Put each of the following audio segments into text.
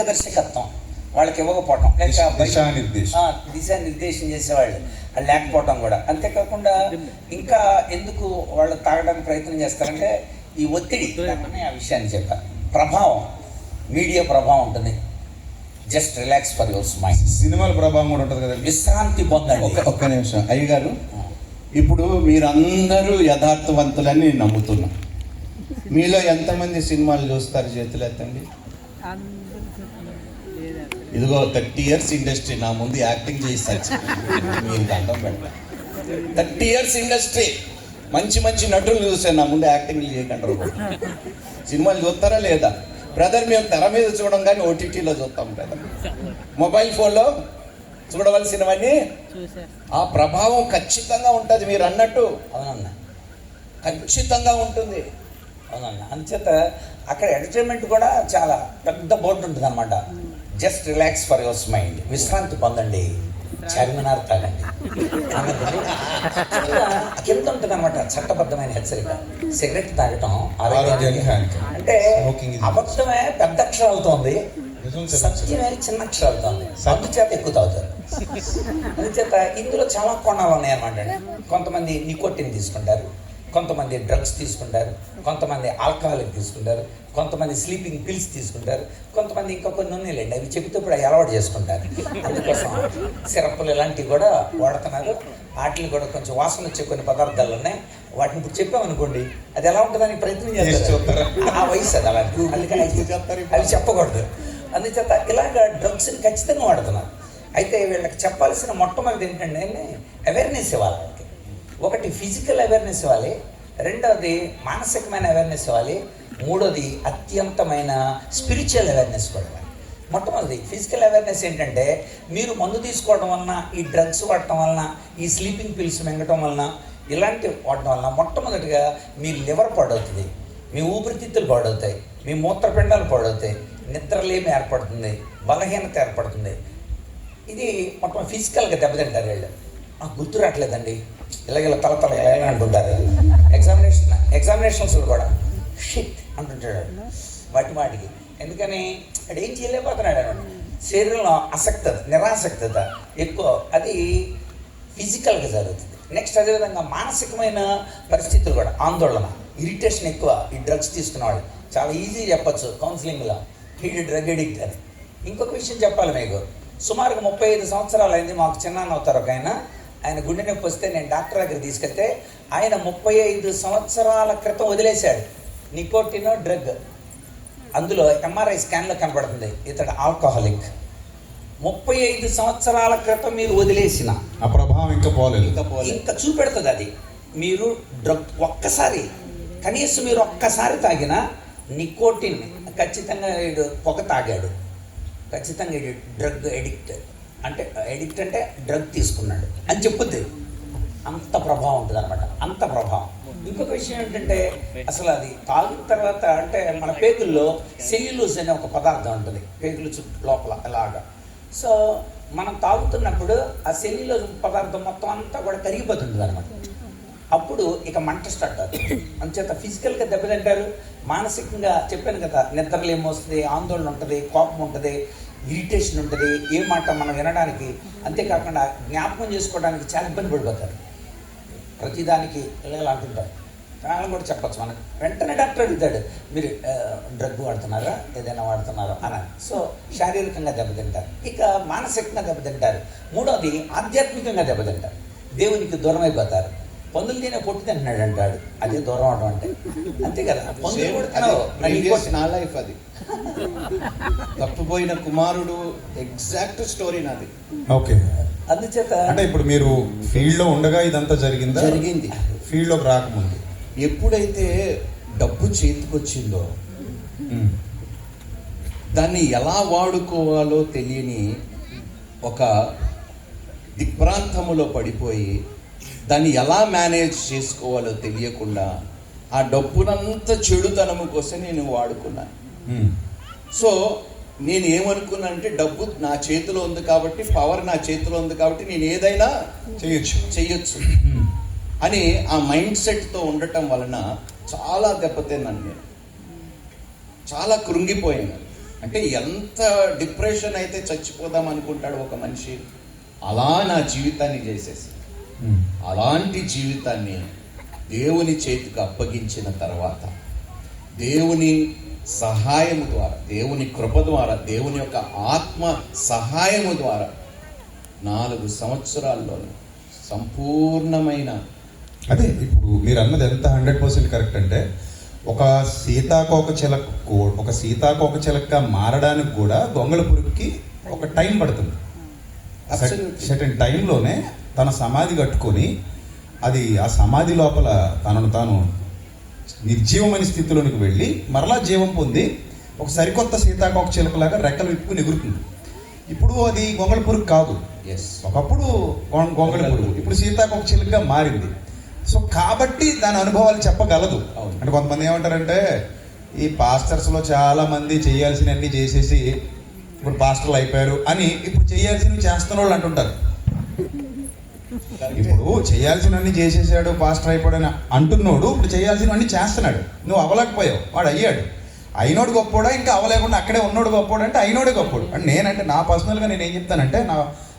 మార్గదర్శకత్వం. వాళ్ళకి ఇవ్వకపోవటం. లేక దిశ- దిశానిర్దేశం. చేసేవాళ్ళు. అది లేకపోవటం కూడా. అంతేకాకుండా ఇంకా ఎందుకు వాళ్ళు తాగడానికి ప్రయత్నం చేస్తారంటే ఈ ఒత్తిడి. ఆ విషయాన్ని చెప్పాను ప్రభావం. మీడియా ప్రభావం ఉంటుంది. Just relax for your mind. సినిమాల ప్రభావం కూడా ఉంటుంది కదండి. విశ్రాంతి పొందండి. ఒక్క ఒక్క నిమిషం. అయ్యగారు ఇప్పుడు మీరందరూ యథార్థవంతులని నేను నమ్ముతున్నా. మీలో ఎంతమంది సినిమాలు చూస్తారు చేతులు ఎత్తండి ఇదిగో థర్టీ ఇయర్స్ ఇండస్ట్రీ నా ముందు యాక్టింగ్ చేసి మీరు దండం పెట్ట థర్టీ ఇయర్స్ ఇండస్ట్రీ. మంచి మంచి నటులు చూసాను నా ముందు యాక్టింగ్ చేయకంటారు సినిమాలు చూస్తారా లేదా? బ్రదర్ మేము తెర మీద చూడడం కానీ ఓటీటీలో చూస్తాం బ్రదర్. మొబైల్ ఫోన్లో చూడవలసినవన్నీ ఆ ప్రభావం ఖచ్చితంగా ఉంటుంది మీరు అన్నట్టు. అవునన్న. ఖచ్చితంగా ఉంటుంది. అవునన్న. అంచేత అక్కడ ఎంటర్టైన్మెంట్ కూడా చాలా పెద్ద బోర్డు ఉంటుంది అనమాట just relax for your mind విశ్రాంతి పొందండి. చార్మినార్ తాగండి. కింద ఉంటుంది అనమాట చట్టబద్ధమైన హెచ్చరిక. సిగరెట్ తాగటం ఆరోగ్యానికి. అంటే అబద్ధమే పెద్ద అక్షరాలతో ఉంది. సత్యమే చిన్న అక్షరాలతో ఉంది అందుచేత ఎక్కువ తాగుతారు. అందుచేత ఇందులో చాలా కోణాలు ఉన్నాయి అనమాట కొంతమంది నికోటిన్ తీసుకుంటారు. కొంతమంది డ్రగ్స్ తీసుకుంటారు కొంతమంది ఆల్కహాలిక్ తీసుకుంటారు కొంతమంది స్లీపింగ్ పిల్స్ తీసుకుంటారు కొంతమంది ఇంకా కొన్ని ఉన్నాయిలేండి అవి చెబితే ఇప్పుడు అవి అలవాటు చేసుకుంటారు. అందుకోసం సిరప్పులు ఇలాంటివి కూడా వాడుతున్నారు. వాటిని కూడా కొంచెం వాసన వచ్చే కొన్ని పదార్థాలు ఉన్నాయి. వాటిని ఇప్పుడు చెప్పామనుకోండి అది ఎలా ఉంటుందని ప్రయత్నం చేసి చేస్తారు? ఆ వయసు అది అలాంటి. అందుకని అవి చెప్పకూడదు. అందుచేత ఇలాగ డ్రగ్స్ని ఖచ్చితంగా వాడుతున్నారు. అయితే వీళ్ళకి చెప్పాల్సిన మొట్టమొదటి ఏంటంటే అవేర్నెస్ ఇవ్వాలి. ఒకటి ఫిజికల్ అవేర్నెస్ ఇవ్వాలి రెండవది మానసికమైన అవేర్నెస్ ఇవ్వాలి మూడోది అత్యంతమైన స్పిరిచువల్ అవేర్నెస్ కూడా ఇవ్వాలి. మొట్టమొదటి ఫిజికల్ అవేర్నెస్ ఏంటంటే మీరు మందు తీసుకోవడం వలన ఈ డ్రగ్స్ వాడటం వలన ఈ స్లీపింగ్ పిల్స్ మింగటం వలన ఇలాంటివి వాడటం వలన మొట్టమొదటిగా మీ లివర్ పాడవుతుంది మీ ఊపిరితిత్తులు పాడవుతాయి మీ మూత్రపిండాలు పాడవుతాయి నిద్రలేమి ఏర్పడుతుంది బలహీనత ఏర్పడుతుంది. ఇది మొత్తం ఫిజికల్గా దెబ్బతింటారు వీళ్ళు. నాకు గుర్తు రావట్లేదండి. ఇలాగ ఇలా తల తల ఇలా ఇలా అంటుంటారు. ఎగ్జామినేషన్ ఎగ్జామినేషన్స్లో కూడా. షిట్ అంటుంటాడు. వాటి వాటికి ఎందుకని? అది ఏం చేయలేకపోతున్నాడు అనమాట శరీరంలో అసక్తత నిరాసక్తత ఎక్కువ. అది ఫిజికల్గా జరుగుతుంది. నెక్స్ట్ అదేవిధంగా మానసికమైన పరిస్థితులు కూడా. ఆందోళన ఇరిటేషన్ ఎక్కువ. ఈ డ్రగ్స్ తీసుకున్నవాళ్ళు చాలా ఈజీ చెప్పచ్చు. కౌన్సిలింగ్లో ఈ డ్రగ్ ఎడిక్ట్ అని. ఇంకొక విషయం చెప్పాలి మీకు. సుమారుగా ముప్పై ఐదు సంవత్సరాలు అయింది మాకు చిన్నాన్న అవుతారు ఒక ఆయన. ఆయన గుండె నొప్పి వస్తే నేను డాక్టర్ దగ్గర తీసుకెళ్తే ఆయన ముప్పై ఐదు సంవత్సరాల క్రితం వదిలేశాడు. Nicotine drug. అందులో ఎంఆర్ఐ స్కాన్లో కనబడుతుంది. ఇతడు ఆల్కహాలిక్. ముప్పై ఐదు సంవత్సరాల క్రితం మీరు వదిలేసిన. ఆ ప్రభావం ఇంకా పోలేదు. ఇంకా పోలే ఇంకా చూపెడుతుంది అది. మీరు డ్రగ్ ఒక్కసారి కనీసం మీరు ఒక్కసారి తాగిన నికోటిన్ ఖచ్చితంగా వీడు పొగ తాగాడు. ఖచ్చితంగా డ్రగ్ ఎడిక్ట్ అంటే ఎడిక్ట్ అంటే డ్రగ్ తీసుకున్నాడు. అని చెప్పొద్దు. అంత ప్రభావం ఉంటుంది అనమాట అంత ప్రభావం. ఇంకొక విషయం ఏంటంటే అసలు అది తాగిన తర్వాత అంటే మన పేగుల్లో సెల్యులోస్ అనే ఒక పదార్థం ఉంటుంది. పేగుల చుట్టూ లోపల అలాగా. సో మనం తాగుతున్నప్పుడు ఆ సెల్యులోస్ పదార్థం మొత్తం అంతా కూడా కరిగిపోతుంది అనమాట అప్పుడు ఇక మంట స్టార్ట్ అవుతుంది. అంచేత ఫిజికల్గా దెబ్బతింటారు. మానసికంగా చెప్పాను కదా నిద్రలు ఏమొస్తుంది ఆందోళన ఉంటుంది కోపం ఉంటుంది. ఇరిటేషన్ ఉంటుంది ఏ మాట మనం వినడానికి అంతేకాకుండా జ్ఞాపకం చేసుకోవడానికి చాలా ఇబ్బంది పడిపోతారు. ప్రతిదానికి ఇలా అంటుంటారు. ప్రాణం కూడా చెప్పచ్చు మనకు. వెంటనే డాక్టర్ అడుగుతాడు మీరు డ్రగ్ వాడుతున్నారా? ఏదైనా వాడుతున్నారా? అని సో శారీరకంగా దెబ్బతింటారు. ఇక మానసికంగా దెబ్బతింటారు. మూడోది ఆధ్యాత్మికంగా దెబ్బతింటారు. దేవునికి దూరం అయిపోతారు పందులు తినే పొట్టు తింటున్నాడు అంటాడు. అదే దూరం అవడం అంటే. అంతే కదా. పందులు కూడా నా లైఫ్ అది. తప్పిపోయిన కుమారుడు ఎగ్జాక్ట్ స్టోరీ నాది. ఓకే. అందుచేత అంటే ఇప్పుడు మీరు ఫీల్డ్లో ఉండగా ఇదంతా జరిగిందా? జరిగింది. ఫీల్డ్లోకి రాకముందు. ఎప్పుడైతే డబ్బు చేతికొచ్చిందో. దాన్ని ఎలా వాడుకోవాలో తెలియని ఒక దిగ్భ్రాంతములో పడిపోయి దాన్ని ఎలా మేనేజ్ చేసుకోవాలో తెలియకుండా ఆ డబ్బునంతా చెడుతనము కోసం నేను వాడుకున్నాను ఉమ్. సో నేను ఏమనుకున్నా అంటే డబ్బు నా చేతిలో ఉంది కాబట్టి పవర్ నా చేతిలో ఉంది కాబట్టి నేను ఏదైనా చేయొచ్చు చెయ్యొచ్చు ఉమ్. అని ఆ మైండ్ సెట్తో ఉండటం వలన చాలా దెబ్బతిన్నాను నేను చాలా కృంగిపోయాను అంటే ఎంత డిప్రెషన్ అయితే చచ్చిపోదాం అనుకుంటాడు ఒక మనిషి అలా నా జీవితాన్ని చేసేసి. అలాంటి జీవితాన్ని దేవుని చేతికి అప్పగించిన తర్వాత దేవుని సహాయము ద్వారా దేవుని కృప ద్వారా దేవుని యొక్క ఆత్మ సహాయము ద్వారా నాలుగు సంవత్సరాల్లో సంపూర్ణమైన అదే ఇప్పుడు మీరు అన్నది ఎంత హండ్రెడ్ పర్సెంట్ కరెక్ట్ అంటే ఒక సీతాకోక చిలక ఒక సీతాకోక చిలక మారడానికి కూడా గొంగళ పురుగుకి ఒక టైం పడుతుంది. సర్టన్ టైంలోనే తన సమాధి కట్టుకొని అది ఆ సమాధి లోపల తనను తాను నిర్జీవమైన స్థితిలోనికి వెళ్ళి మరలా జీవం పొంది ఒక సరికొత్త సీతాకోక చిలకలాగా రెక్కలు విప్పుకుని ఎగురుతుంది. ఇప్పుడు అది గొంగళ పురుగు కాదు. ఎస్ ఒకప్పుడు గొం- గొంగళి పురుగు. ఇప్పుడు సీతాకోక చిలుకగా మారింది. సో కాబట్టి దాని అనుభవాలు చెప్పగలదు. అంటే కొంతమంది ఏమంటారంటే ఈ పాస్టర్స్లో చాలా మంది చేయాల్సినవన్నీ చేసేసి ఇప్పుడు పాస్టర్లు అయిపోయారు అని ఇప్పుడు చేయాల్సినవి చేస్తున్న వాళ్ళు అంటుంటారు. ఇప్పుడు చేయాల్సినవన్నీ చేసేసాడు పాస్టర్ అయిపోయాడని అంటున్నాడు ఇప్పుడు చేయాల్సినవన్నీ చేస్తున్నాడు. నువ్వు అవ్వలేకపోయావు వాడు అయ్యాడు. అయినోడు గొప్పోడా ఇంకా అవ్వలేకుండా అక్కడే ఉన్నోడు గొప్పోడు అంటే అయినోడే గొప్పోడు. అంటే నేనంటే నా పర్సనల్గా నేను ఏం చెప్తానంటే నా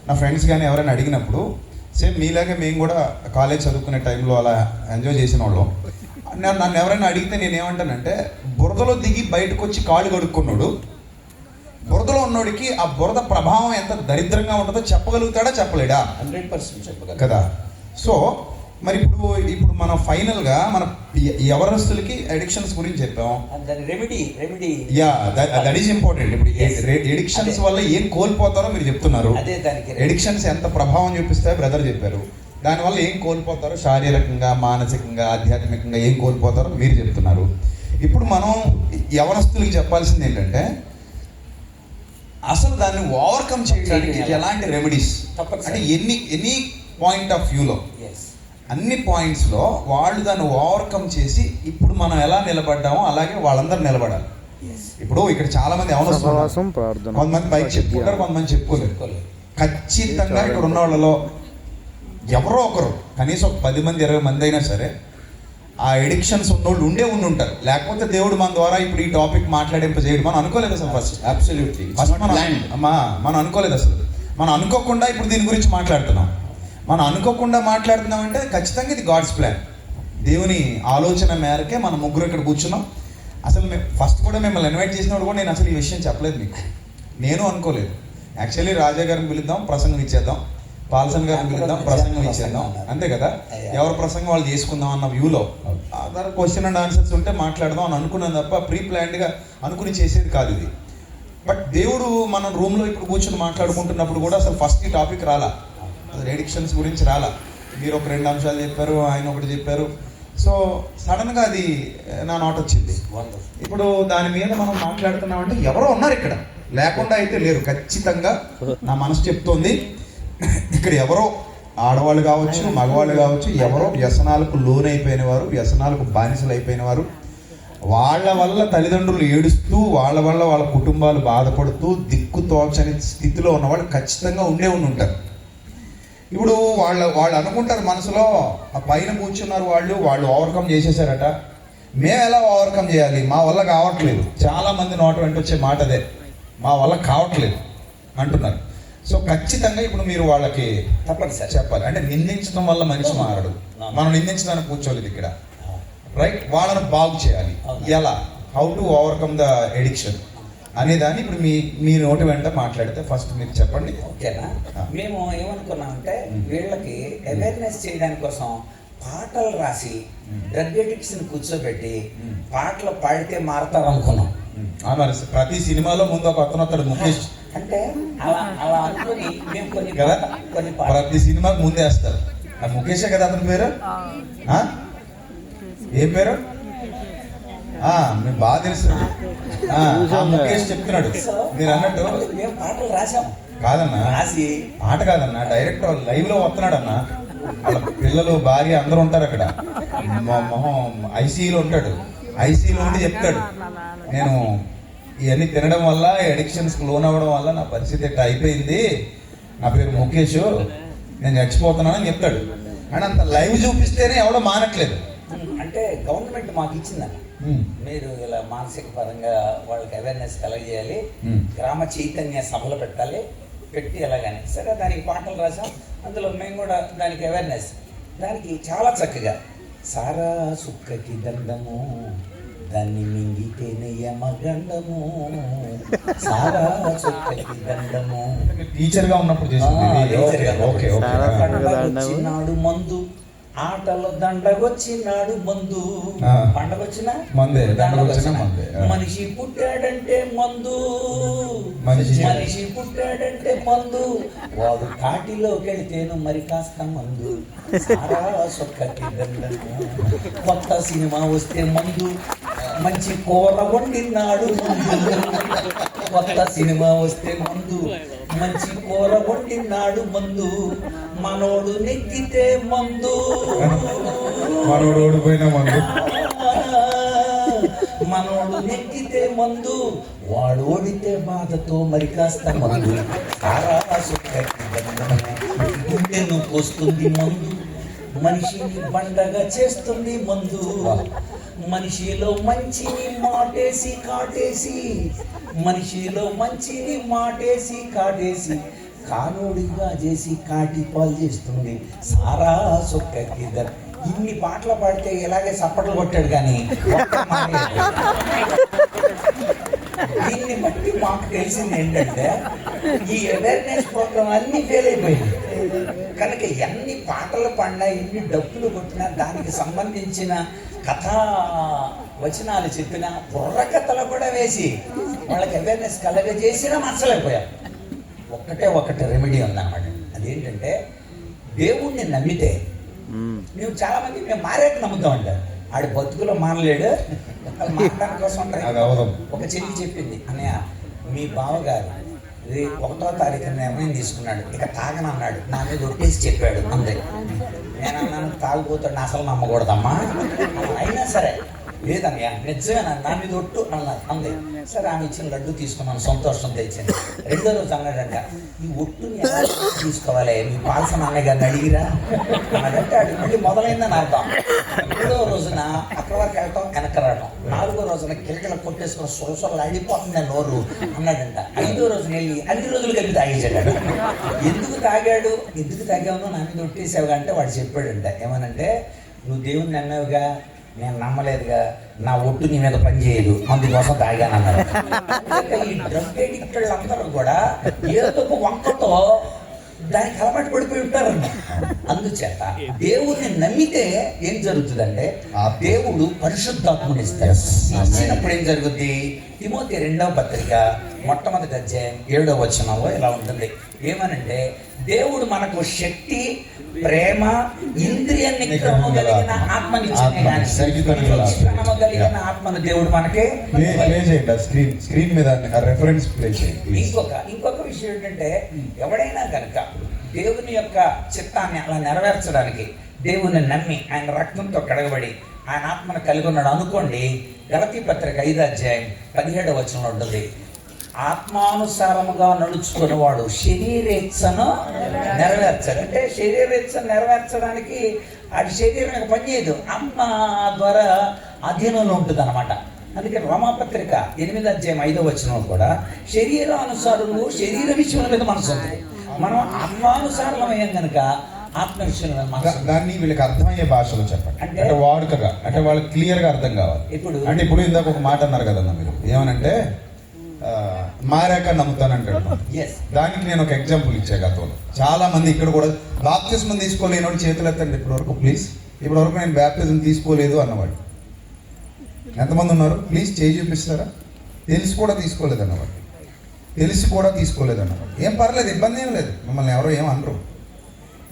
నా ఫ్రెండ్స్ కానీ ఎవరైనా అడిగినప్పుడు సేమ్ మీలాగే మేము కూడా కాలేజ్ చదువుకునే టైంలో అలా ఎంజాయ్ చేసిన వాళ్ళం నన్ను నన్ను ఎవరైనా అడిగితే నేను ఏమంటానంటే బురదలో దిగి బయటకు వచ్చి కాళ్ళు కడుక్కున్నాడు. బురద ఉన్నోడికి ఆ బురద ప్రభావం ఎంత దరిద్రంగా ఉంటుందో చెప్పగలుగుతాడా? చెప్పలేడా? హండ్రెడ్ పర్సెంట్ చెప్పగలరు కదా. సో మరి ఇప్పుడు ఇప్పుడు మనం ఫైనల్గా మన ఎవరస్తులకి అడిక్షన్స్ గురించి చెప్పాం. దాని remedy remedy yeah that is important ఇప్పుడు ఎడిక్షన్స్ వల్ల ఏం కోల్పోతారో మీరు చెప్తున్నారు. అదే దానికి ఎడిక్షన్స్ ఎంత ప్రభావం చూపిస్తాయో బ్రదర్ చెప్పారు. దానివల్ల ఏం కోల్పోతారో శారీరకంగా మానసికంగా ఆధ్యాత్మికంగా ఏం కోల్పోతారో మీరు చెప్తున్నారు. ఇప్పుడు మనం యవనస్తులకి చెప్పాల్సింది ఏంటంటే అసలు దాన్ని ఓవర్కమ్ చేయడానికి. ఎలాంటి రెమెడీస్. అంటే ఎన్ని ఎనీ పాయింట్ ఆఫ్ వ్యూలో అన్ని పాయింట్స్లో వాళ్ళు దాన్ని ఓవర్కమ్ చేసి ఇప్పుడు మనం ఎలా నిలబడ్డామో అలాగే వాళ్ళందరూ నిలబడాలి. ఇప్పుడు ఇక్కడ చాలా మంది ప్రార్థన. కొంతమంది పైకి చెప్పుకుంటారు కొంతమంది చెప్పుకోలేరు. చెప్పుకోలేదు ఖచ్చితంగా ఇక్కడ ఉన్న వాళ్ళలో ఎవరో ఒకరు కనీసం పది మంది ఇరవై మంది అయినా సరే ఆ ఎడిక్షన్స్ ఉన్నోళ్ళు ఉండే ఉండి ఉంటారు లేకపోతే దేవుడు మన ద్వారా ఇప్పుడు ఈ టాపిక్ మాట్లాడింప చేయడు. మనం అనుకోలేదు అసలు ఫస్ట్ అబ్సల్యూట్లీ ఫస్ట్ మనం అమ్మా మనం అనుకోలేదు అసలు. మనం అనుకోకుండా ఇప్పుడు దీని గురించి మాట్లాడుతున్నాం. మనం అనుకోకుండా మాట్లాడుతున్నాం అంటే ఖచ్చితంగా ఇది గాడ్స్ ప్లాన్ దేవుని ఆలోచన మేరకే మనం ముగ్గురు ఇక్కడ కూర్చున్నాం. అసలు మేము ఫస్ట్ కూడా మిమ్మల్ని ఇన్వైట్ చేసినప్పుడు కూడా నేను అసలు ఈ విషయం చెప్పలేదు మీకు. నేను అనుకోలేదు. యాక్చువల్లీ రాజా గారిని పిలుద్దాం ప్రసంగం ఇచ్చేద్దాం. పాల్సన్ గారిని పిలుద్దాం ప్రసంగం ఇచ్చేద్దాం. అంతే కదా? ఎవరి ప్రసంగం వాళ్ళు చేసుకుందాం అన్న వ్యూలో. అదర్ క్వశ్చన్ అండ్ ఆన్సర్స్ ఉంటే మాట్లాడదాం అని అనుకున్నాను తప్ప ప్రీ ప్లాన్డ్గా అనుకుని చేసేది కాదు ఇది. బట్ దేవుడు మనం రూమ్లో ఇప్పుడు కూర్చొని మాట్లాడుకుంటున్నప్పుడు కూడా అసలు ఫస్ట్ ఈ టాపిక్ రాలా. అసలు ఎడిక్షన్స్ గురించి రాలా. మీరు ఒక రెండు అంశాలు చెప్పారు ఆయన ఒకటి చెప్పారు. సో సడన్గా అది ఆ, నా నోట్ వచ్చింది. ఇప్పుడు దాని మీద మనం మాట్లాడుతున్నామంటే ఎవరో ఉన్నారు ఇక్కడ. లేకుండా అయితే లేరు. ఖచ్చితంగా నా మనసు చెప్తోంది. ఇక్కడ ఎవరో ఆడవాళ్ళు కావచ్చు మగవాళ్ళు కావచ్చు ఎవరో వ్యసనాలకు లోనైపోయిన వారు వ్యసనాలకు బానిసలు అయిపోయిన వారు వాళ్ళ వల్ల తల్లిదండ్రులు ఏడుస్తూ వాళ్ళ వల్ల వాళ్ళ కుటుంబాలు బాధపడుతూ దిక్కు తోచని స్థితిలో ఉన్న వాళ్ళు ఖచ్చితంగా ఉండే ఉండి ఉంటారు. ఇప్పుడు వాళ్ళ వాళ్ళు అనుకుంటారు మనసులో ఆ పైన కూర్చున్నారు వాళ్ళు వాళ్ళు ఓవర్కమ్ చేసేసారట. మేము ఎలా ఓవర్కమ్ చేయాలి? మా వల్ల కావట్లేదు. చాలామంది నోట వెంట వచ్చే మాట అదే మా వల్ల కావట్లేదు. అంటున్నారు. సో ఖచ్చితంగా ఇప్పుడు మీరు వాళ్ళకి తప్పనిసరి చెప్పాలి. అంటే నిందించడం వల్ల మనిషి మారడు. మనం నిందించడానికి కూర్చోలేదు ఇక్కడ. రైట్ వాళ్ళని బాగు చేయాలి. ఎలా? How to overcome the addiction అనేదాన్ని ఇప్పుడు మీ మీ నోటి వెంట మాట్లాడితే ఫస్ట్ మీరు చెప్పండి. ఓకేనా. మేము ఏమనుకున్నామంటే. వీళ్ళకి అవేర్నెస్ చేయడానికి కోసం పాటలు రాసి. డ్రగ్ అడిక్ట్స్ని కూర్చోబెట్టి. పాటలు పాడితే మారుతారు అనుకున్నాం ఆ మరి ప్రతి సినిమాలో ముందు ఒక అతను వస్తాడు ముఖేష్. అంటే అలా అలా అనుకుని మేము కొన్ని కదా? పాట- కొన్ని పాటలు ప్రతి సినిమాకి ముందే వేస్తారు. ఆ ముఖేషే కదా అతని పేరు? ఆ? ఏం పేరు? ఆ, మీకు బాగా తెలుసు. ముఖేష్ చెప్తున్నాడు. మీరు అన్నట్టు మేము పాటలు రాసాం కాదన్నా. రాసి ఆట కాదన్నా డైరెక్ట్ లైవ్లో వస్తున్నాడు అన్న వాళ్ళ పిల్లలు భార్య అందరూ ఉంటారు అక్కడ. మొ- మొహం ఐసీలో ఉంటాడు. ఐసీలో ఉండి చెప్తాడు. నేను ఇవన్నీ తినడం వల్ల అడిక్షన్స్ లోన్ అవ్వడం వల్ల నా పరిస్థితి ఇట్లా అయిపోయింది. నా పేరు ముఖేష్. నేను చచ్చిపోతున్నాను అని చెప్తాడు. అండ్ అంత లైవ్ చూపిస్తేనే ఎవడో మానట్లేదు. అంటే గవర్నమెంట్ మాకు ఇచ్చిందని ఉమ్. మీరు ఇలా మానసిక పరంగా వాళ్ళకి అవేర్నెస్ కలగజేయాలి. గ్రామ చైతన్య సభలు పెట్టాలి. పెట్టి ఎలాగని. సరే దానికి పాటలు రాసాం. అందులో మేము కూడా దానికి అవేర్నెస్ దానికి చాలా చక్కగా సారా సుక్కకి దండము దాన్ని మింగితేనే యమగండము. సారా సుక్కకి దండము టీచర్గా ఉన్నప్పుడు మందు. ఆటలో దండగొచ్చినాడు మందు. ఆ. పండగొచ్చిన? మందే, దండగొచ్చిన మందే. మనిషి పుట్టాడంటే మందు. మనిషి. మనిషి పుట్టాడంటే మందు. వాడు కాటిలోకి వెళితేను మరి కాస్త మందు. సారా సొక్కకి దండము కొత్త సినిమా వస్తే మందు. మంచి కూర వండినాడు. కొత్త సినిమా వస్తే మందు. మంచి కూర వండినాడు మందు. మనోడు నెక్కితే మందు. మనోడు ఓడిపోయిన మందు. మనోడు నెక్కితే మందు. వాడు ఓడితే బాధతో మరి కాస్త మందు. గుండెను పోస్తుంది మందు. మనిషిని పండగ చేస్తుంది మందు. మనిషిలో మంచిని మాటేసి కాటేసి మనిషిలో మంచిని మాటేసి కాటేసి కానోడిగా చేసి కాటి పాలు చేస్తుంది. సారా సొక్కకి ఇన్ని పాటలు పాడితే ఇలాగే చప్పట్లు కొట్టాడు కానీ దీన్ని బట్టి మాకు తెలిసింది ఏంటంటే ఈ అవేర్నెస్ ప్రోగ్రామ్ అన్ని ఫెయిల్ అయిపోయింది కనుక ఎన్ని పాటలు పాడినా ఎన్ని డబ్బులు కొట్టినా దానికి సంబంధించిన కథా వచనాలు చెప్పిన బుర్రకథలు కూడా వేసి వాళ్ళకి అవేర్నెస్ కలగజేసినా నచ్చలేకపోయారు ఒక్కటే ఒక్కటే రెమెడీ ఉందన్నమాట. అదేంటంటే దేవుణ్ణి నమ్మితే నువ్వు చాలా మంది మేము మారేట్టు నమ్ముతాం అంటారు ఆడి బతుకులో మానలేడు మారడానికి కోసం. ఒక చెల్లి చెప్పింది అన్నయ్య మీ బావగారు ఒకటో తారీఖు నిర్ణయం తీసుకున్నాడు. ఇక తాగనన్నాడు నా మీద ఒట్టేసి చెప్పాడు అందరికి. నేను అన్నాను తాగుపోతాడు అసలు నమ్మకూడదమ్మా. అయినా సరే లేదన్నయ్య నిజమేనా నా మీద ఒట్టు అన్నారు అంది సరే ఆమె ఇచ్చిన లడ్డు తీసుకున్నాను సంతోషంతో ఇచ్చింది రెండో రోజు అన్నాడంట ఈ ఒట్టుని ఎలా తీసుకోవాలి? మీ పాల్సిన అన్నయ్య గారిని అడిగిరా? అన్నదంటే అడిగి మళ్ళీ మొదలైందని అర్థం. మూడో రోజున అక్కడ వరకు వెళ్ళటం వెనక రావటం. నాలుగో రోజున కిలకిల కొట్టేసుకుని సొలసొలు అడిపోతుంది నోరు అన్నాడంట. ఐదో రోజున వెళ్ళి అన్ని రోజులు కలిపి తాగేసాడు ఎందుకు తాగాడు? ఎందుకు తాగావు నా మీద ఒట్టేసావుగా అంటే వాడు చెప్పాడంట. ఏమనంటే నువ్వు దేవుణ్ణి అన్నావుగా నేను నమ్మలేదుగా నా ఒట్టు నీ మీద పనిచేయదు అందుకోసం తాగాను అన్నారు ఈ డ్రగ్ అందరూ కూడా ఏదో ఒక వంకతో దానికి అలవాటు పడిపోయి ఉంటారు అందుచేత దేవుణ్ణి నమ్మితే ఏం జరుగుతుందంటే ఆ దేవుడు పరిశుద్ధాత్మని ఇస్తాడు. ఇచ్చినప్పుడు ఏం జరుగుద్ది? తిమోతి రెండవ పత్రిక మొట్టమొదటి అధ్యాయం ఏడవ వచనంలో ఇలా ఉంటుంది. ఏమనంటే దేవుడు మనకు శక్తి ప్రేమ ఇంద్రియ నిగ్రహం కలిగిన నిగ్రహము కలిగిన ఆత్మను దేవుడు మనకి స్క్రీన్ స్క్రీన్ మీద రెఫరెన్స్ ప్లే చేయండి ఇంకొక ఇంకొక విషయం ఏంటంటే ఎవడైనా కనుక దేవుని యొక్క చిత్తాన్ని అలా నెరవేర్చడానికి దేవుని నమ్మి ఆయన రక్తంతో కడగబడి ఆయన ఆత్మను కలిగి ఉన్నాడు అనుకోండి గలతీ పత్రిక ఐదు అధ్యాయం పదిహేడవ వచనంలో ఉంటుంది. ఆత్మానుసారముగా నడుచుకునేవాడు శరీరేచ్ఛను నెరవేర్చాలి అంటే శరీరేచ్ఛను నెరవేర్చడానికి అది శరీరం పనిచేయదు ఆత్మ ద్వారా అధీనంలో ఉంటుంది అనమాట అందుకే రోమాపత్రిక ఎనిమిది అధ్యాయం ఐదో వచనం కూడా శరీరానుసారులు శరీర విషయం మీద మనసు ఉంది. మనం ఆత్మానుసారం అయ్యాం కనుక ఆత్మ దాన్ని వీళ్ళకి అర్థమయ్యే భాషలో చెప్పండి. అంటే- వాడుకగా అంటే వాళ్ళకి క్లియర్గా అర్థం కావాలి. ఇప్పుడు అంటే ఇప్పుడు ఇందాక ఒక మాట అన్నారు కదన్న మీరు. ఏమనంటే మారాక నమ్ముతానంటాడు ఎస్ దానికి నేను ఒక ఎగ్జాంపుల్ ఇచ్చా గతంలో చాలా మంది ఇక్కడ కూడా బాప్తిజం తీసుకోలేని చేతులు ఎత్తండి ఇప్పటి వరకు ప్లీజ్ ఇప్పటి వరకు నేను బాప్తిజం తీసుకోలేదు అన్నవాడు. ఎంతమంది ఉన్నారు? ప్లీజ్ చేయి చూపిస్తారా? తెలిసి కూడా తీసుకోలేదు అన్నవాడు. తెలిసి కూడా తీసుకోలేదు అన్నవాడు. ఏం పర్లేదు ఇబ్బంది ఏం లేదు. మిమ్మల్ని ఎవరో ఏం అనరు.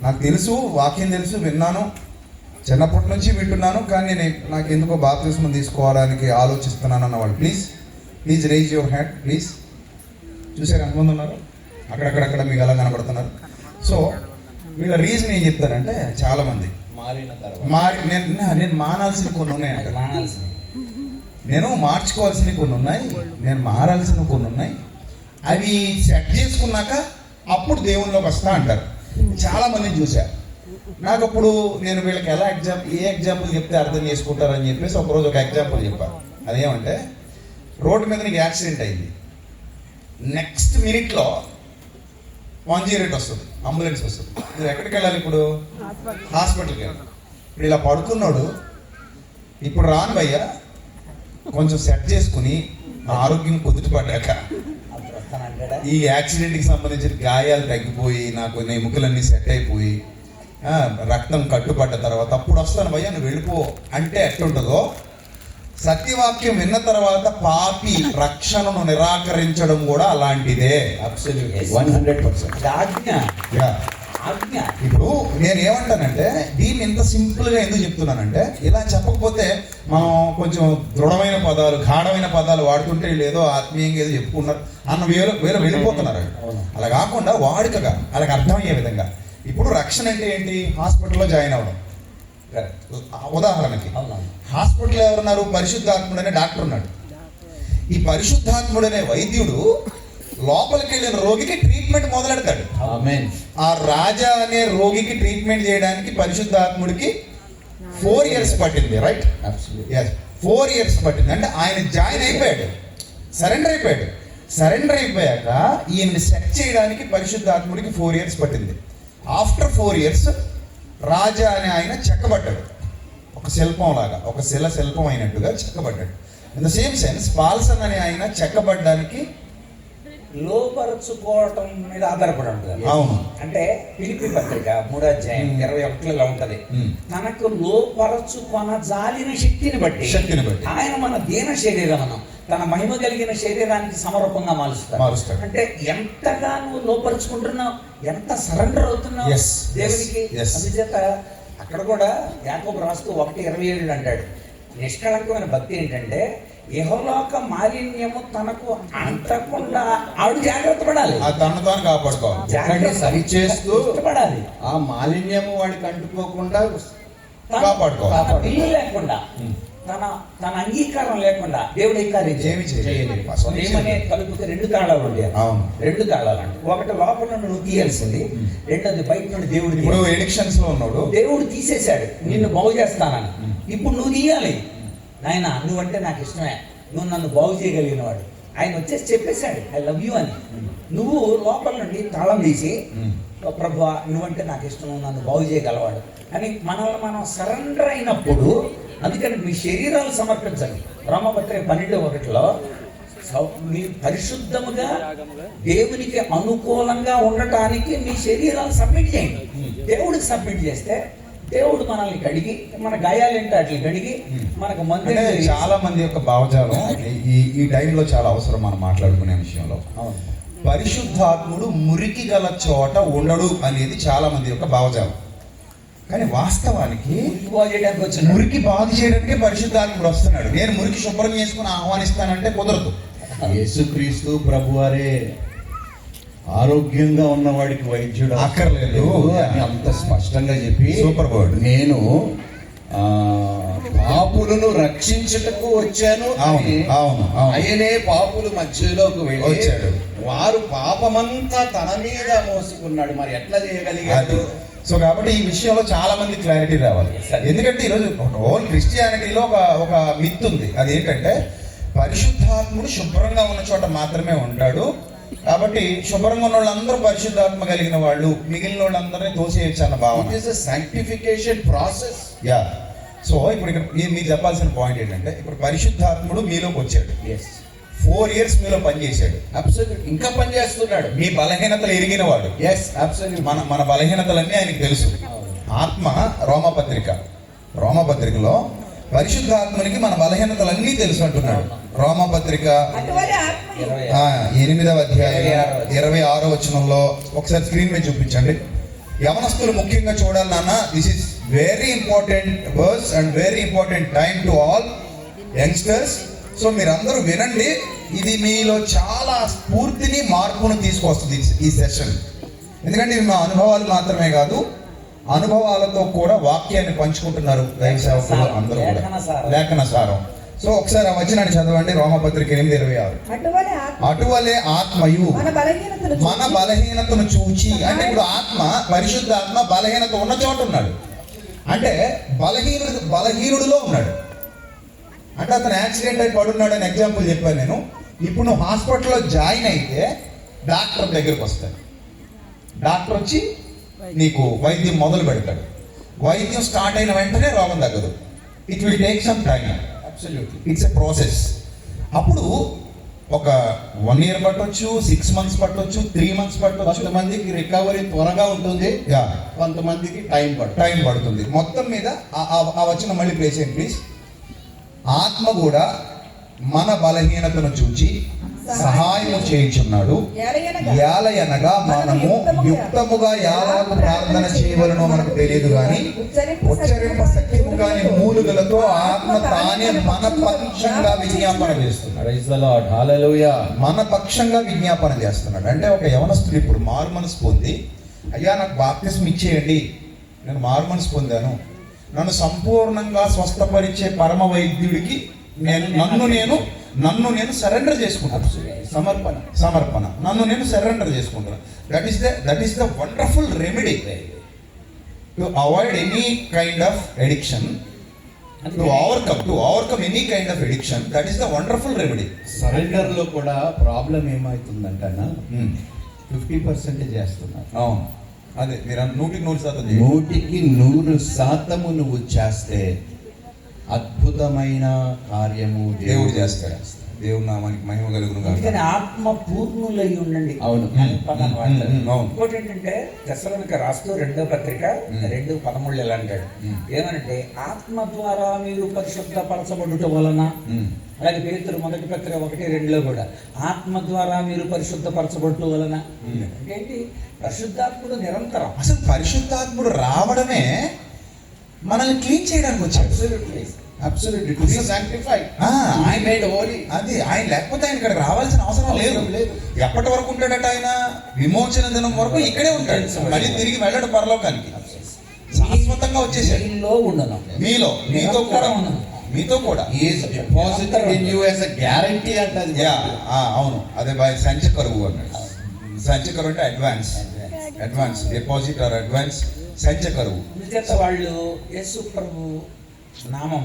నాకు తెలుసు వాక్యం తెలుసు విన్నాను. చిన్నప్పటి నుంచి వింటున్నాను కానీ నేను నాకు ఎందుకో బాప్తిజం తీసుకోవడానికి ఆలోచిస్తున్నాను అన్నవాడు. Please please raise your hand please చూసారు? ఎంతమంది ఉన్నారు. అక్కడక్కడక్కడ మీకు ఎలా కనబడుతున్నారు సో వీళ్ళ రీజన్ ఏం చెప్తారంటే చాలా మంది మారిన తర్వాత. మారి నేను నేను మానాల్సిన కొన్ని ఉన్నాయి. మానాల్సింది నేను మార్చుకోవాల్సినవి కొన్ని ఉన్నాయి. నేను మారాల్సిన కొన్ని ఉన్నాయి. అవి సెట్ చేసుకున్నాక అప్పుడు దేవునిలోకి వస్తా అంటారు. చాలా మందిని చూశా నాకు అప్పుడు నేను వీళ్ళకి ఎలా ఎగ్జాంపుల్ ఏ ఎగ్జాంపుల్ చెప్తే అర్థం చేసుకుంటారని చెప్పేసి ఒకరోజు ఒక ఎగ్జాంపుల్ చెప్పాను అదేమంటే రోడ్డు మీద నీకు యాక్సిడెంట్ అయింది. నెక్స్ట్ మినిట్లో వన్ జీరో ఎయిట్ వస్తుంది. అంబులెన్స్ వస్తుంది. నువ్వు ఎక్కడికి వెళ్ళాలి ఇప్పుడు? హాస్పిటల్కి. వెళ్ళాలి. ఇప్పుడు ఇలా పడుకున్నాడు. ఇప్పుడు రాను భయ్యా కొంచెం సెట్ చేసుకుని నా ఆరోగ్యం కుదుటపడ్డాక ఈ యాక్సిడెంట్కి సంబంధించిన గాయాలు తగ్గిపోయి నాకు ఎముకలన్నీ సెట్ అయిపోయి రక్తం కట్టుపడ్డ తర్వాత అప్పుడు వస్తాను భయ్యా నువ్వు వెళ్ళిపో. అంటే ఎట్లుంటుందో సత్యవాక్యం విన్న తర్వాత పాపి రక్షణను నిరాకరించడం కూడా అలాంటిదే. వన్ హండ్రెడ్ పర్సెంట్ ఇది ఆజ్ఞ యా. ఆజ్ఞ ఇప్పుడు నేను ఏమంటానంటే దీన్ని ఇంత సింపుల్గా ఎందుకు చెప్తున్నానంటే ఇలా చెప్పకపోతే మనం కొంచెం దృఢమైన పదాలు గాఢమైన పదాలు వాడుతుంటే వీళ్ళు ఏదో ఆత్మీయంగా ఏదో చెప్పుకున్నారు అన్న వేలు వేలు వెళ్ళిపోతున్నారు. అలా కాకుండా వాడుకగా వాళ్ళకి అర్థమయ్యే విధంగా. ఇప్పుడు రక్షణ అంటే ఏంటి? హాస్పిటల్లో జాయిన్ అవ్వడం. ఉదాహరణకి హాస్పిటల్లో ఎవరున్నారు? పరిశుద్ధాత్ముడు అనే డాక్టర్ ఉన్నాడు. ఈ పరిశుద్ధాత్ముడు అనే వైద్యుడు లోపలికి వెళ్ళిన రోగికి ట్రీట్మెంట్ మొదలెడతాడు. ఆ రాజా అనే రోగికి ట్రీట్మెంట్ చేయడానికి పరిశుద్ధాత్ముడికి ఫోర్ ఇయర్స్ పట్టింది రైట్ ఫోర్ ఇయర్స్ పట్టింది. అంటే ఆయన జాయిన్ అయిపోయాడు. సరెండర్ అయిపోయాడు. సరెండర్ అయిపోయాక ఈయన్ని సెట్ చేయడానికి పరిశుద్ధాత్ముడికి ఫోర్ ఇయర్స్ పట్టింది. ఆఫ్టర్ ఫోర్ ఇయర్స్ రాజా అనే ఆయన చెక్కబడ్డాడు ఒక శిల్పం లాగా ఒక శిల శిల్పం అయినట్టుగా చెక్కబడ్డాడు in the same sense Paulson అనే ఆయన చెక్కబడ్డానికి లోపరుచుకోవటం మీద ఆధారపడి ఉంటుంది అవును అంటే పిలిపి పత్రిక మూడో అధ్యాయం మ్మ్. ఇరవై ఒకటిలో ఉంటది మ్మ్. తనకు లోపరచుకొన జాలిన శక్తిని బట్టి శక్తిని బట్టి. ఆయన మన దీన శరీరమును తన మహిమ కలిగిన శరీరానికి సమరూపంగా మారుస్తాడు మారుస్తాడు. అంటే ఎంతగా నువ్వు లోపరుచుకుంటున్నావు ఎంత సరెండర్ అవుతున్నావు దేవునికి. అందుచేత అక్కడ కూడా యాకోబు రాస్తూ ఒకటి ఇరవై ఏళ్ళు అంటాడు నిష్కళంకమైన భక్తి ఏంటంటే యహోలోక మాలిన్యము తనకు అంటకుండా ఆవిడ జాగ్రత్త పడాలి ఆ తను తాను కాపాడుకోవాలి జాగ్రత్త సరి చేస్తూ ఇష్టపడాలి ఆ మాలిన్యము వాడికి అంటుకోకుండా కాపాడుకోవాలి. లేకుండా. తన తన అంగీకారం లేకుండా దేవుడు అంగీకరించి ఏమి చేయలేడు. ఏమనే తలుపుకి రెండు తాళాలు ఉండేవి అవును. రెండు తాళాలు అంటే. ఒకటి లోపల నుండి నువ్వు తీయాల్సింది. రెండోది బయట నుండి దేవుడు ఇప్పుడు. ఎడిక్షన్స్లో ఉన్నాడు. దేవుడు తీసేశాడు. నిన్ను బాగు చేస్తానని. ఇప్పుడు నువ్వు తీయాలి. నాయన నువ్వంటే నాకు ఇష్టమే. నువ్వు నన్ను బాగు చేయగలిగిన వాడు ఆయన వచ్చేసి చెప్పేశాడు ఐ లవ్ యూ అని. నువ్వు లోపల నుండి తాళం తీసి ప్రభా నువ్వంటే నాకు ఇష్టం నన్ను బాగు చేయగలవాడు అని మనల్ని మనం సరెండర్ అయినప్పుడు అందుకని మీ శరీరాలు సమర్పించండి. రామపత్రిక పన్నెండు ఒకటిలో మీ పరిశుద్ధముగా దేవునికి అనుకూలంగా ఉండటానికి మీ శరీరాలు సబ్మిట్ చేయండి. దేవుడికి సబ్మిట్ చేస్తే దేవుడు మనల్ని కడిగి మన గాయాలు ఏంటో అట్లా కడిగి మనకు మంది చాలా మంది యొక్క భావజాలం ఈ ఈ టైంలో చాలా అవసరం మనం మాట్లాడుకునే విషయంలో. పరిశుద్ధాత్ముడు మురికి గల చోట ఉండడు అనేది చాలా మంది యొక్క భావజాలం. కానీ వాస్తవానికి బాగు చేయడానికి వచ్చిన మురికి బాగు చేయడానికే పరిశుద్ధాత్ముడు వస్తున్నాడు నేను మురికి శుభ్రం చేసుకుని ఆహ్వానిస్తానంటే కుదరదు యేసుక్రీస్తు ప్రభువారే ఆరోగ్యంగా ఉన్నవాడికి వైద్యుడు అక్కర్లేదు. అని అంత స్పష్టంగా చెప్పి Super word. నేను ఆ, పాపులను రక్షించుటకు వచ్చాను అవును, అవును, అవును. ఆయనే పాపుల మధ్యలోకి వెళ్ళి వచ్చాడు. వారు పాపమంతా తన మీద మోసుకున్నాడు మరి ఎట్లా చేయగలిగాడు సో కాబట్టి ఈ విషయంలో చాలా మంది క్లారిటీ రావాలి. ఎందుకంటే ఈరోజు హోల్ క్రిస్టియానిటీలో ఒక ఒక మిత్ ఉంది. అదేంటంటే పరిశుద్ధాత్ముడు శుభ్రంగా ఉన్న చోట మాత్రమే ఉంటాడు. కాబట్టి శుభ్రంగా ఉన్న వాళ్ళందరూ పరిశుద్ధాత్మ కలిగిన వాళ్ళు మిగిలిన వాళ్ళందరినీ తోసేయచ్చు అన్న భావన. సాంక్టిఫికేషన్ ప్రాసెస్ యా సో ఇప్పుడు ఇక్కడ మీరు చెప్పాల్సిన పాయింట్ ఏంటంటే ఇప్పుడు పరిశుద్ధాత్ముడు మీలోకి వచ్చాడు. ఎస్ ఫోర్ ఇయర్స్ మీలో పనిచేశాడు. అబ్సల్యూట్ ఇంకా పనిచేస్తున్నాడు. మీ బలహీనతలు ఎరిగిన వాడు ఎస్ అబ్సల్యూట్ మన మన బలహీనతలన్నీ ఆయనకి తెలుసు. ఆత్మ రోమపత్రిక. రోమపత్రికలో పరిశుద్ధాత్మనికి మన బలహీనతలన్నీ తెలుసు అంటున్నాడు. రోమపత్రిక ఎనిమిదవ అధ్యాయం ఇరవై ఆరో. వచనంలో ఒకసారి స్క్రీన్ మీద చూపించండి. యవనస్తులు ముఖ్యంగా చూడాలి నాన్న this is very important verse and very important time to all youngsters so మీరందరూ వినండి ఇది మీలో చాలా స్ఫూర్తిని మార్పును తీసుకొస్తుంది ఈ- సెషన్ ఎందుకంటే ఇవి మా అనుభవాలు మాత్రమే కాదు అనుభవాలతో కూడా వాక్యాన్ని పంచుకుంటున్నారు దైవ సేవకులు అందరూ కూడా. లేఖన సారం. సో ఒకసారి ఆ వచనాన్ని చదవండి రోమపత్రిక ఎనిమిది ఇరవై ఆరు. అటువలే ఆత్మ. అటువలే ఆత్మయు. మన బలహీనతను చూచి. బలహీనతను చూచి. అంటే ఇప్పుడు ఆత్మ పరిశుద్ధ ఆత్మ బలహీనత ఉన్న చోట ఉన్నాడు. అంటే బలహీనుడు బలహీనుడిలో ఉన్నాడు. అంటే అతను యాక్సిడెంట్ అయి పడున్నాడు అని ఎగ్జాంపుల్ చెప్పాను నేను. ఇప్పుడు నువ్వు హాస్పిటల్లో జాయిన్ అయితే డాక్టర్ దగ్గరికి వస్తాడు. డాక్టర్ వచ్చి నీకు వైద్యం మొదలు పెడతాడు. వైద్యం స్టార్ట్ అయిన వెంటనే రోగం తగ్గదు. It will take some time absolutely it's a process అప్పుడు ఒక వన్ ఇయర్ పట్టొచ్చు సిక్స్ మంత్స్ పట్టొచ్చు త్రీ మంత్స్ పట్టొచ్చు. కొంతమందికి రికవరీ త్వరగా ఉంటుంది. యా కొంతమందికి టైం టైం పడుతుంది. మొత్తం మీద ఆ- వచ్చిన మళ్ళీ ప్లేస్ చేయండి ప్లీజ్ ఆత్మ కూడా మన బలహీనతను చూచి సహాయం చేయించున్నాడు. ఏలయనగా. యాలయనగా మనము యుక్తముగా యాలకు ప్రార్థన చేయవలనో మనకు తెలియదు కానీ ఉచ్చరింప సఖ్యము కాని మూలుగలతో ఆత్మ తానే మన పక్షంగా విజ్ఞాపన చేస్తున్నాడు. ప్రైజ్ ద లార్డ్ హల్లెలూయా మన పక్షంగా విజ్ఞాపన చేస్తున్నాడు. అంటే ఒక యవనస్తుడు ఇప్పుడు మారు మనసు పొంది అయ్యా నాకు బాప్తిస్మ ఇచ్చేయండి. నేను మారు మనసు పొందాను. నన్ను సంపూర్ణంగా స్వస్థపరిచే పరమ వైద్యుడికి నేను నన్ను నేను నన్ను నేను సరెండర్ చేసుకుంటాను. సమర్పణ సమర్పణ. నన్ను నేను సరెండర్ చేసుకుంటాను. That is the that is the wonderful remedy to avoid any kind of addiction to overcome to overcome any kind of addiction that is the wonderful remedy సరెండర్లో కూడా ప్రాబ్లం ఏమవుతుందంటనా ఫిఫ్టీ పర్సెంట్ చేస్తున్నారు. అవును. అదే మీరు నూటికి నూరు శాతం. నూటికి నూరు శాతము నువ్వు చేస్తే అద్భుతమైన కార్యము దేవుడు చేస్తాడు దేవుడు నామానికి మహిమ కలుగును గాక. ఆత్మ పూర్ణులై ఉండండి అవును. ఇంకోటి ఏంటంటే దశలోనికి రాస్తూ రెండో పత్రిక. రెండు పదమూడు ఇలా అంటాడు. ఏమనంటే ఆత్మ ద్వారా మీరు పరిశుద్ధపరచబడుట వలన. అలాగే పేతురు మొదటి పత్రిక ఒకటి రెండులో కూడా ఆత్మ ద్వారా మీరు పరిశుద్ధపరచబడుట వలన. అంటే ఏంటి పరిశుద్ధాత్ముడు నిరంతరం అసలు పరిశుద్ధాత్ముడు రావడమే మనల్ని క్లీన్ చేయడానికి వచ్చాడు. Absolutely to be sanctified ah, I made holy అది ఆయన లేకపోతే ఆయన ఇక్కడ రావాల్సిన అవసరం లేదు. ఎప్పటి వరకు ఉంటాడట ఆయన? విమోచన దినం వరకు ఇక్కడే ఉంటాడు. మళ్ళీ తిరిగి వెళ్ళడు పరలోకానికి. శాశ్వతంగా వచ్చేసాడు. మీలో ఉండను. మీలో మీతో కూడా. నిరంతరం మీతో కూడా. Is deposited in you as a guarantee అంటది యా ఆ, అవును. అదే బాయ్ సంచి కరువు అన్నాడు. సంచి కరువు అంటే advance advance deposit or advance సంచ కరువు. వాళ్ళు యేసు ప్రభు నామం